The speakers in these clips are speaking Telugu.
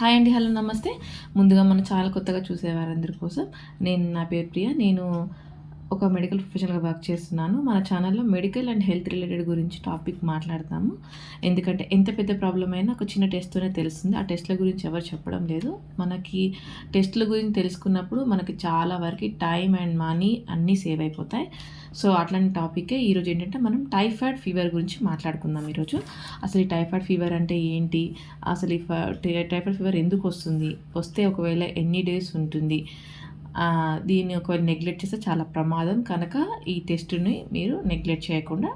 హాయ్ అండి హలో నమస్తే. ముందుగా మన చాలా కొత్తగా చూసేవారందరి కోసం నేను నా పేరు ప్రియ. నేను ఒక మెడికల్ ప్రొఫెషనల్గా వర్క్ చేస్తున్నాను. మన ఛానల్లో మెడికల్ అండ్ హెల్త్ రిలేటెడ్ గురించి టాపిక్ మాట్లాడతాము. ఎందుకంటే ఎంత పెద్ద ప్రాబ్లం అయినా ఒక చిన్న టెస్ట్తోనే తెలుస్తుంది. ఆ టెస్ట్ల గురించి ఎవరు చెప్పడం లేదు. మనకి టెస్ట్ల గురించి తెలుసుకున్నప్పుడు మనకి చాలా వరకు టైం అండ్ మనీ అన్నీ సేవ్ అయిపోతాయి. సో అట్లాంటి టాపికే ఈరోజు ఏంటంటే మనం టైఫాయిడ్ ఫీవర్ గురించి మాట్లాడుకుందాం ఈరోజు అసలు ఈ టైఫాయిడ్ ఫీవర్ అంటే ఏంటి? అసలు ఈ ఫ- టైఫాయిడ్ ఫీవర్ ఎందుకు వస్తుంది? వస్తే ఒకవేళ ఎన్ని డేస్ ఉంటుంది? దీన్ని ఒకవేళ నెగ్లెక్ట్ చేస్తే చాలా ప్రమాదం. కనుక ఈ టెస్ట్ని మీరు నెగ్లెక్ట్ చేయకుండా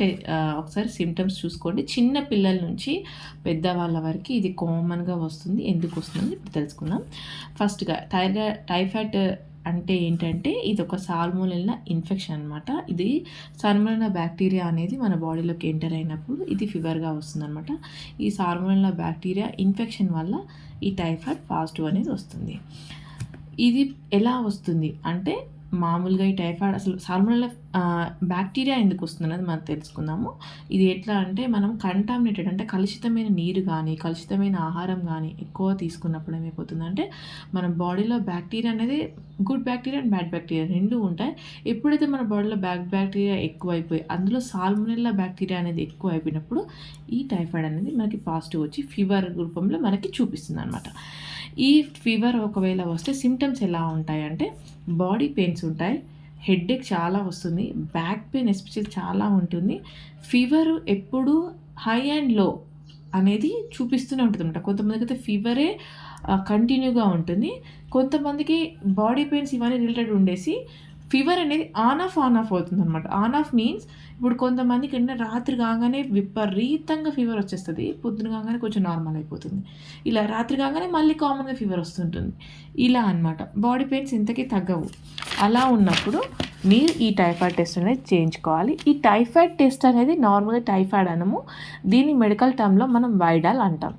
టె ఒకసారి సిమ్టమ్స్ చూసుకోండి. చిన్న పిల్లల నుంచి పెద్దవాళ్ళ వరకు ఇది కామన్గా వస్తుంది. ఎందుకు వస్తుంది ఇప్పుడు తెలుసుకుందాం. ఫస్ట్గా థైరా టైఫాయిడ్ అంటే ఏంటంటే ఇది ఒక సాల్మోనెల్లా ఇన్ఫెక్షన్ అనమాట ఇది సాల్మోనెల్లా బ్యాక్టీరియా అనేది మన బాడీలోకి ఎంటర్ అయినప్పుడు ఇది ఫీవర్గా వస్తుందన్నమాట. ఈ సాల్మోనెల్లా బ్యాక్టీరియా ఇన్ఫెక్షన్ వల్ల ఈ టైఫాయిడ్ పాజిటివ్ అనేది వస్తుంది. ఇది ఎలా వస్తుంది? అంటే మామూలుగా ఈ టైఫాయిడ్ అసలు సాల్మోనెల్లా బ్యాక్టీరియా ఎందుకు వస్తుంది అనేది మనం తెలుసుకుందాము. ఇది ఎట్లా అంటే మనం కంటామినేటెడ్ అంటే కలుషితమైన నీరు కానీ కలుషితమైన ఆహారం కానీ ఎక్కువ తీసుకున్నప్పుడు ఏమైపోతుందంటే మన బాడీలో బ్యాక్టీరియా అనేది good bacteria and bad bacteria రెండు ఉంటాయి. ఎప్పుడైతే మన బాడీలో బ్యాడ్ బ్యాక్టీరియా ఎక్కువైపోయి అందులో సాల్మోనెల్లా బ్యాక్టీరియా అనేది ఎక్కువ అయిపోయినప్పుడు ఈ టైఫాయిడ్ అనేది మనకి పాజిటివ్ వచ్చి ఫీవర్ రూపంలో మనకి చూపిస్తుంది అనమాట ఈ ఫీవర్ ఒకవేళ వస్తే సిమ్టమ్స్ ఎలా ఉంటాయంటే బాడీ పెయిన్స్ ఉంటాయి హెడ్ఏక్ చాలా వస్తుంది బ్యాక్ పెయిన్ ఎస్పెషల్ చాలా ఉంటుంది. ఫీవర్ ఎప్పుడు హై అండ్లో అనేది చూపిస్తూనే ఉంటుంది అనమాట కొంతమందికి అయితే ఫీవరే కంటిన్యూగా ఉంటుంది. కొంతమందికి బాడీ పెయిన్స్ ఇవన్నీ రిలేటెడ్ ఉండేసి ఫీవర్ అనేది ఆన్ ఆఫ్ ఆన్ ఆఫ్ అవుతుంది అనమాట ఆన్ ఆఫ్ మీన్స్ ఇప్పుడు కొంతమందికి ఏంటంటే రాత్రి కాగానే విపరీతంగా ఫీవర్ వచ్చేస్తుంది పొద్దున కాగానే కొంచెం నార్మల్ అయిపోతుంది. ఇలా రాత్రి కాగానే మళ్ళీ కామన్గా ఫీవర్ వస్తుంటుంది. ఇలా అనమాట బాడీ పెయిన్స్ ఇంతకీ తగ్గవు. అలా ఉన్నప్పుడు మీరు ఈ టైఫాయిడ్ టెస్ట్ అనేది చేయించుకోవాలి. ఈ టైఫాయిడ్ టెస్ట్ అనేది నార్మల్గా టైఫాయిడ్ అనము. దీన్ని మెడికల్ టర్మ్లో మనం వైడాల్ అంటాం.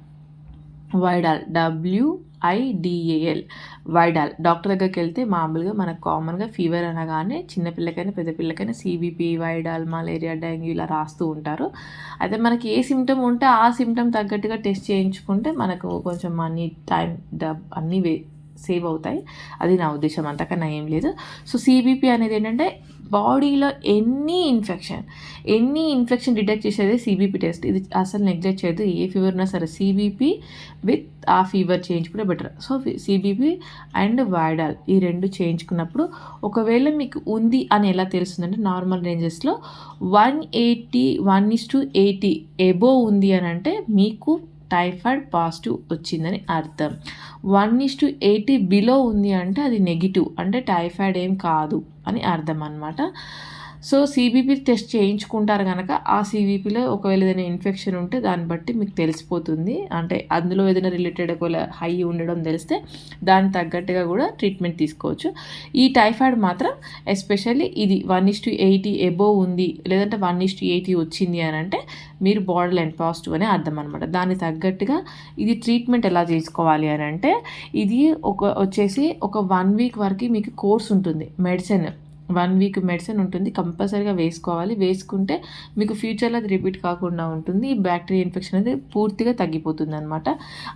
Widal ఐడిఏఎల్ Widal. డాక్టర్ దగ్గరికి వెళ్తే మామూలుగా మనకు కామన్గా ఫీవర్ అనగానే చిన్నపిల్లకైనా పెద్ద పిల్లకైనా సిబిపి వైడాల్ మలేరియా డెంగ్యూ ఇలా రాస్తూ ఉంటారు. అయితే మనకి ఏ సిమ్టమ్ ఉంటే ఆ సిమ్టమ్ తగ్గట్టుగా టెస్ట్ చేయించుకుంటే మనకు కొంచెం మనీ టైం డబ్ అన్నీ వే సేవ్ అవుతాయి. అది నా ఉద్దేశం. అంతకన్నా ఏం లేదు. సో సిబిపి అనేది ఏంటంటే బాడీలో ఎన్ని ఇన్ఫెక్షన్ ఎన్ని ఇన్ఫెక్షన్ డిటెక్ట్ చేసేది సిబిపి టెస్ట్ ఇది అసలు నెగ్లెక్ట్ చేయదు. ఏ ఫీవర్ ఉన్నా సరే సిబిపి విత్ ఆ ఫీవర్ చేయించుకుంటే better so CBP and Widal ఈ రెండు చేయించుకున్నప్పుడు ఒకవేళ మీకు ఉంది అని ఎలా తెలుస్తుందంటే normal రేంజెస్లో one eighty one is to eighty above ఉంది అని అంటే మీకు టైఫాయిడ్ పాజిటివ్ వచ్చిందని అర్థం. One is to eighty below ఉంది అంటే అది నెగిటివ్. అంటే టైఫాయిడ్ ఏం కాదు అని అర్థం అనమాట సో సిబిపి టెస్ట్ చేయించుకుంటారు కనుక ఆ సిబిపిలో ఒకవేళ ఏదైనా ఇన్ఫెక్షన్ ఉంటే దాన్ని బట్టి మీకు తెలిసిపోతుంది. అంటే అందులో ఏదైనా రిలేటెడ్ ఒకవేళ హై ఉండడం తెలిస్తే దానికి తగ్గట్టుగా కూడా ట్రీట్మెంట్ తీసుకోవచ్చు. ఈ టైఫాయిడ్ మాత్రం ఎస్పెషల్లీ ఇది one is to eighty above ఉంది. లేదంటే వన్ ఇస్ టు ఎయిటీ వచ్చింది అని అంటే మీరు బాడీ లైన్ పాజిటివ్ అనే అర్థం అనమాట దానికి తగ్గట్టుగా ఇది ట్రీట్మెంట్ ఎలా చేసుకోవాలి అని అంటే ఇది ఒక వచ్చేసి ఒక వన్ వీక్ వరకు మీకు కోర్స్ ఉంటుంది. మెడిసిన్ వన్ వీక్ మెడిసిన్ ఉంటుంది కంపల్సరీగా వేసుకోవాలి. వేసుకుంటే మీకు ఫ్యూచర్లో అది రిపీట్ కాకుండా ఉంటుంది. ఈ బ్యాక్టీరియా ఇన్ఫెక్షన్ అనేది పూర్తిగా తగ్గిపోతుంది అనమాట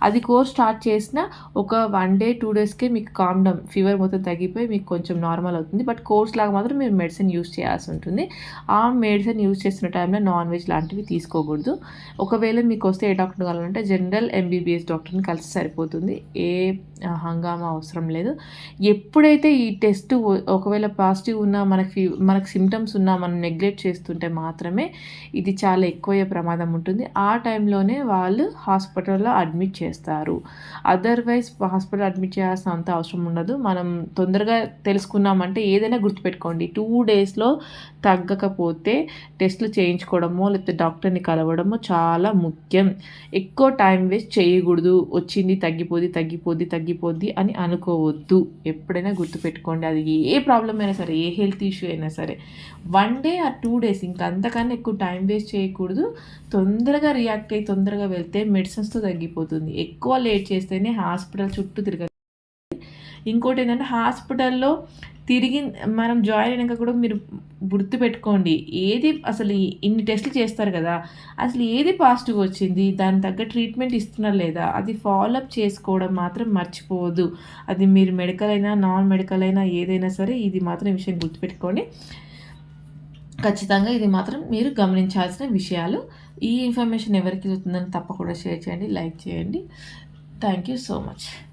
అది కోర్స్ స్టార్ట్ చేసిన ఒక వన్ డే టూ డేస్కే మీకు కామ్డమ్ ఫీవర్ మొత్తం తగ్గిపోయి మీకు కొంచెం నార్మల్ అవుతుంది. బట్ కోర్స్ లాగా మాత్రం మీరు మెడిసిన్ యూస్ చేయాల్సి ఉంటుంది. ఆ మెడిసిన్ యూస్ చేస్తున్న టైంలో నాన్ వెజ్ లాంటివి తీసుకోకూడదు. ఒకవేళ మీకు వస్తే ఏ డాక్టర్ కావాలంటే జనరల్ ఎంబీబీఎస్ డాక్టర్ని కలిసి సరిపోతుంది. ఏ హంగామా అవసరం లేదు. ఎప్పుడైతే ఈ టెస్ట్ ఒకవేళ పాజిటివ్ ఉన్నా మనకి ఫీ- మనకు సిమ్టమ్స్ ఉన్నా మనం నెగ్లెక్ట్ చేస్తుంటే మాత్రమే ఇది చాలా ఎక్కువ ప్రమాదం ఉంటుంది. ఆ టైంలోనే వాళ్ళు హాస్పిటల్లో అడ్మిట్ చేస్తారు. అదర్వైజ్ హాస్పిటల్ అడ్మిట్ చేయాల్సిన అంత అవసరం ఉండదు. మనం తొందరగా తెలుసుకున్నామంటే ఏదైనా గుర్తుపెట్టుకోండి. టూ డేస్లో తగ్గకపోతే టెస్ట్లు చేయించుకోవడమో లేకపోతే డాక్టర్ని కలవడమో చాలా ముఖ్యం. ఎక్కువ టైం వేస్ట్ చేయకూడదు. వచ్చింది తగ్గిపోద్ది తగ్గిపోద్ది తగ్గిపోద్ది అని అనుకోవద్దు. ఎప్పుడైనా గుర్తుపెట్టుకోండి. అది ఏ ప్రాబ్లం అయినా సరే ఏ హెల్త్ ఇష్యూ అయినా సరే. వన్ డే ఆ టూ డేస్ ఇంకా అంతకన్నా ఎక్కువ టైం వేస్ట్ చేయకూడదు. తొందరగా రియాక్ట్ అయ్యి తొందరగా వెళ్తే మెడిసిన్స్తో తగ్గిపోతుంది. ఎక్కువ లేట్ చేస్తేనే హాస్పిటల్ చుట్టూ తిరగ ఇంకోటి ఏంటంటే హాస్పిటల్లో తిరిగి మనం జాయిన్ అయినాక కూడా మీరు గుర్తుపెట్టుకోండి. ఏది అసలు ఇన్ని టెస్టులు చేస్తారు కదా అసలు ఏది పాజిటివ్ వచ్చింది దాని తగ్గ ట్రీట్మెంట్ ఇస్తున్నారు లేదా అది ఫాలోఅప్ చేసుకోవడం మాత్రం మర్చిపోవద్దు. అది మీరు మెడికల్ అయినా నాన్ మెడికల్ అయినా ఏదైనా సరే ఇది మాత్రం విషయం గుర్తుపెట్టుకోండి. ఖచ్చితంగా ఇది మాత్రం మీరు గమనించాల్సిన విషయాలు. ఈ ఇన్ఫర్మేషన్ ఎవరికి వెళ్తుందని తప్పకుండా షేర్ చేయండి లైక్ చేయండి. Thank you so much.